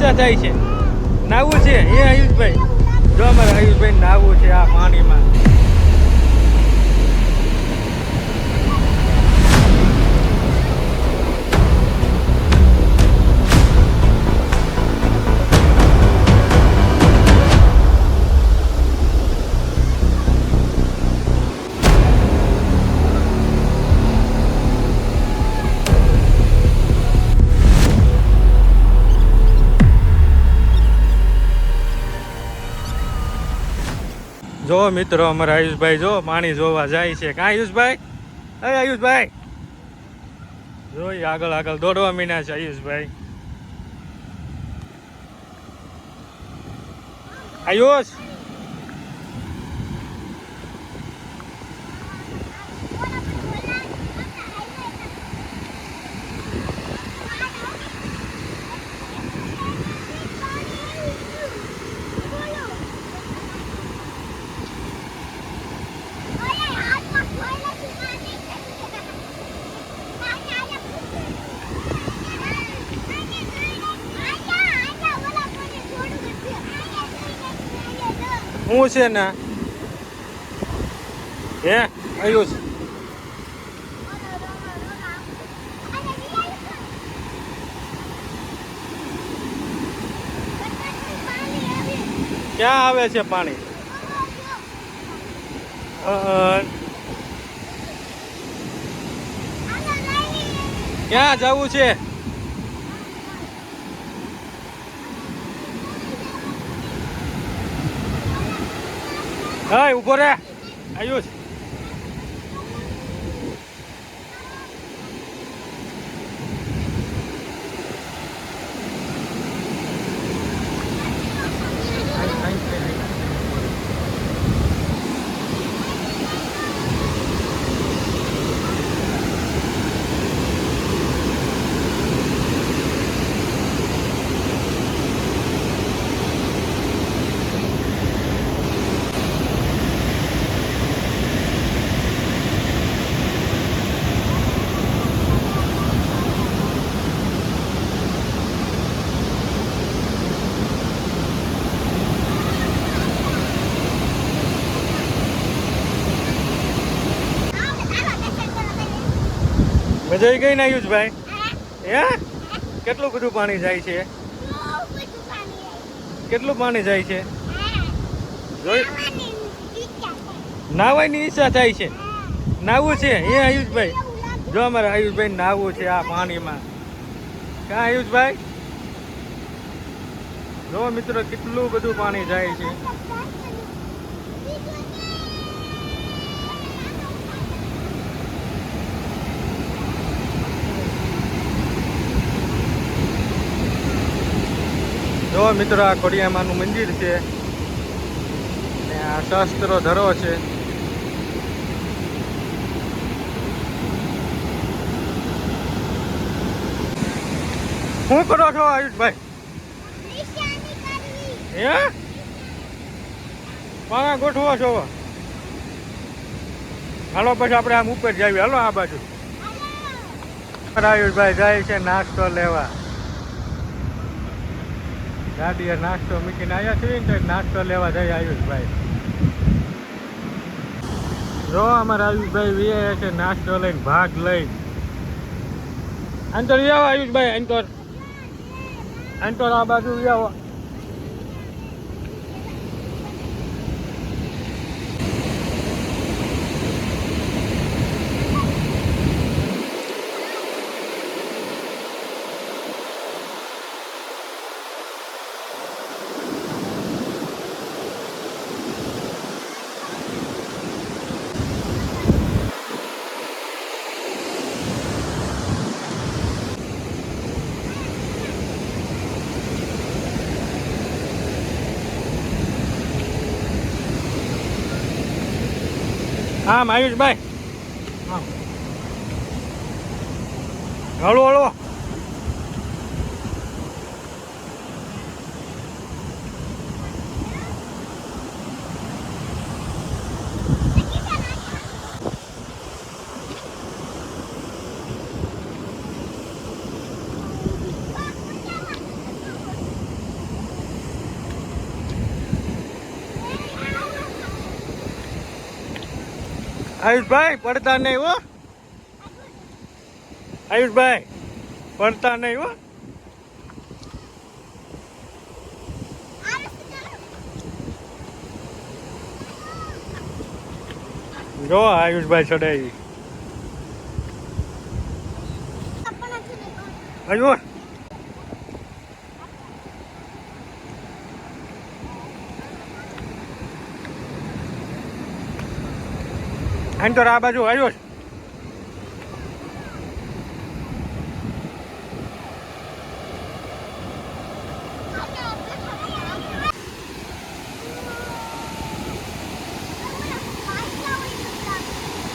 ઈચ્છા થાય છે. નાવું છે. એ આયુષભાઈ. જો અમારે આયુષભાઈ નાવું છે આ પાણીમાં જો મિત્રો, અમારા આયુષભાઈ જો પાણી જોવા જાય છે. કાં આયુષભાઈ? અરે આયુષભાઈ! જોઈ આગળ આગળ દોડવા મીના છે આયુષભાઈ. આયુષ! હું છે ને હે આયુષ ક્યાં આવે છે પાણી? ક્યાં જવું છે? હા ઊભો રે. આયુષ મજા આવી ગઈ ને આયુષભાઈ? હે? કેટલું બધું પાણી જાય છે? કેટલું પાણી જાય છે? જોઈ. નાવાની ઈચ્છા થાય છે. નાવું છે. એ આયુષભાઈ. જો અમારે આયુષભાઈ નાવું છે આ પાણીમાં. ક્યાં આયુષભાઈ? જો મિત્રો, કેટલું બધું પાણી જાય છે. જો મિત્રો આ ખોડિયામાનું મંદિર છે. અને આ શસ્ત્રો ધરો છે. શું કરો છો આયુષભાઈ? હે? પાણા ગોઠવો છો. હાલો પછી આપણે આમ ઉપર જઈએ. હાલો આ બાજુ. આયુષભાઈ જાય છે નાસ્તો લેવા. ગાડીએ નાસ્તો મૂકીને આવ્યા છીએ ને તો નાસ્તો લેવા જઈ આયુષભાઈ. જો અમારા આયુષભાઈ વીએ છે નાસ્તો લઈને ભાગ લઈ. અંતર આવો આયુષભાઈ, અંતર. અંતર આ બાજુ આવો આમ આયુષભાઈ આમ હળો હળો આયુષભાઈ પડતા નહીં હો. આયુષભાઈ પડતા નહીં હો. જો આયુષભાઈ ચડાવી આયુષ આમ આ બાજુ આયુષ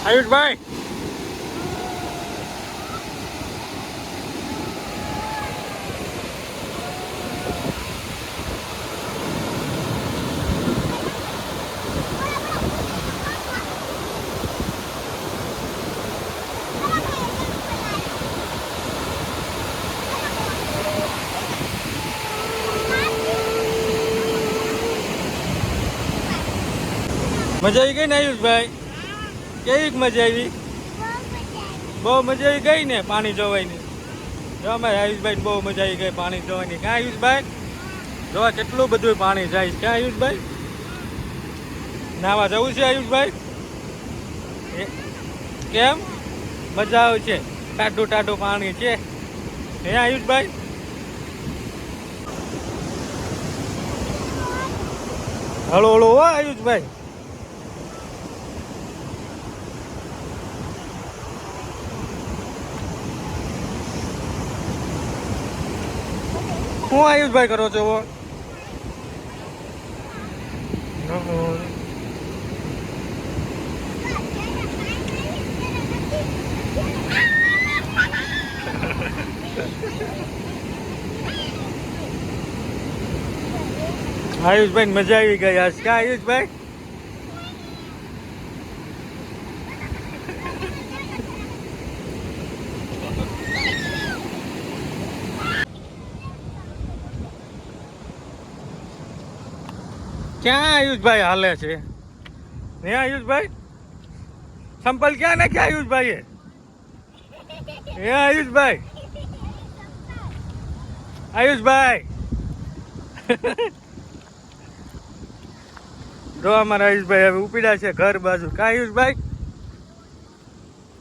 આયુષભાઈ. મજા આવી ગઈ ને આયુષભાઈ? કેવી મજા આવી? બહુ મજા આવી ગઈ ને પાણી જોવાની? જો અમારે આયુષભાઈ બહુ મજા આવી ગઈ પાણી જોવાની. ક્યાં આયુષભાઈ? જો કેટલું બધું પાણી જાય ક્યાં આયુષભાઈ? નાવા જવું છે આયુષભાઈ? કેમ? મજા આવે છે. ટાટું ટાટું પાણી છે. હે આયુષભાઈ? હળો હળો હો આયુષભાઈ. હું આયુષભાઈ કરો છો? આયુષભાઈ મજા આવી ગઈ આજ ક્યાં આયુષભાઈ ક્યાં આયુષભાઈ હાલે છે? ને આયુષભાઈ? સંપલ ક્યાં ને ક્યાં આયુષભાઈ હે આયુષભાઈ. આયુષભાઈ. જો અમારા આયુષભાઈ હવે ઉપીડા છે ઘર બાજુ. કા આયુષભાઈ?